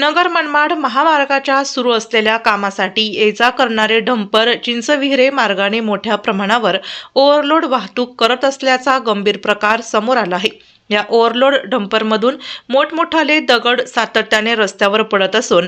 नगर मनमाड महामार्गाच्या सुरू असलेल्या कामासाठी ये जा करणारे डंपर चिंचविहिरे मार्गाने मोठ्या प्रमाणावर ओव्हरलोड वाहतूक करत असल्याचा गंभीर प्रकार समोर आला आहे. या ओव्हरलोड डंपरमधून मोठमोठाले दगड सातत्याने रस्त्यावर पडत असून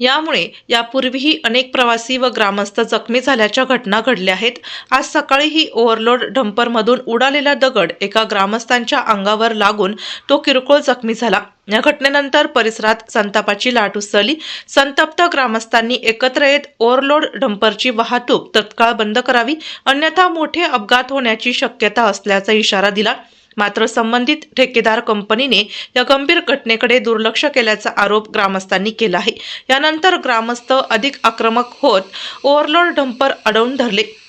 यामुळे यापूर्वीही अनेक प्रवासी व ग्रामस्थ जखमी झाल्याच्या घटना घडल्या आहेत. आज सकाळीही ओव्हरलोड डंपरमधून उडालेला दगड एका ग्रामस्थांच्या अंगावर लागून तो किरकोळ जखमी झाला. या घटनेनंतर परिसरात संतापाची लाट उसळली. संतप्त ग्रामस्थांनी एकत्र येत ओव्हरलोड डंपरची वाहतूक तत्काळ बंद करावी अन्यथा मोठे अपघात होण्याची शक्यता असल्याचा इशारा दिला. मात्र संबंधित ठेकेदार कंपनीने या गंभीर घटनेकडे दुर्लक्ष केल्याचा आरोप ग्रामस्थांनी केला आहे. यानंतर ग्रामस्थ अधिक आक्रमक होत ओव्हरलोड डंपर अडवून धरले.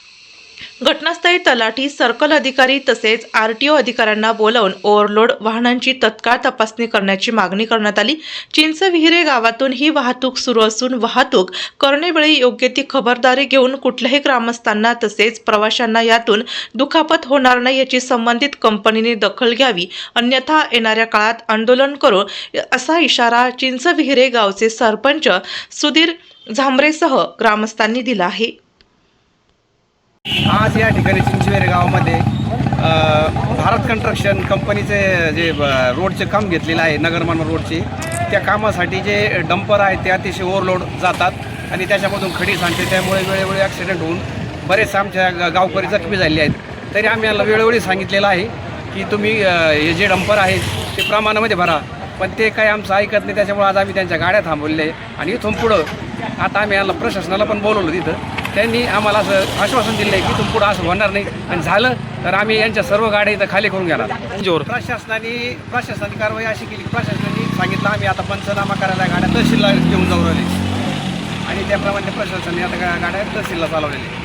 घटनास्थळी तलाठी सर्कल अधिकारी तसेच आर टी ओ अधिकाऱ्यांना बोलावून ओव्हरलोड वाहनांची तत्काळ तपासणी करण्याची मागणी करण्यात आली. चिंचविहिरे गावातून ही वाहतूक सुरू असून वाहतूक करण्यावेळी योग्य ती खबरदारी घेऊन कुठल्याही ग्रामस्थांना तसेच प्रवाशांना यातून दुखापत होणार नाही याची संबंधित कंपनीने दखल घ्यावी अन्यथा येणाऱ्या काळात आंदोलन करू असा इशारा चिंचविहिरे गावचे सरपंच सुधीर झांबरेसह ग्रामस्थांनी दिला आहे. आज या ठिकाणी चिंचवेरे गावामध्ये भारत कन्स्ट्रक्शन कंपनीचे जे रोडचे काम घेतलेलं आहे नगरमान रोडचे त्या कामासाठी जे डंपर आहेत ते अतिशय ओव्हरलोड जातात आणि त्याच्यामधून खडी सांगते त्यामुळे वेळोवेळी ॲक्सिडेंट होऊन बरेच आमच्या गावकरी जखमी झाले आहेत. तरी आम्ही यांना वेळोवेळी सांगितलेलं आहे की तुम्ही हे जे डंपर आहेत ते प्रमाणामध्ये भरा. पण ते काही आमचं ऐकत नाही त्याच्यामुळे आज आम्ही त्यांच्या गाड्या थांबवलेल्या आहे आणि इथून पुढं आता आम्ही यांना प्रशासनाला पण बोलवलं तिथं. त्यांनी आम्हाला असं आश्वासन दिलं आहे की इथून पुढं असं होणार नाही. आणि झालं तर आम्ही यांच्या सर्व गाड्या इथं खाली करून घेणार. जोर प्रशासनाने प्रशासनाची कारवाई अशी केली. की प्रशासनाने सांगितलं आम्ही आता पंचनामा करायला गाड्या तहसीलला घेऊन जाऊ राहिले. आणि त्याप्रमाणे प्रशासनाने आता गाड्या तहसीलला चालवलेल्या.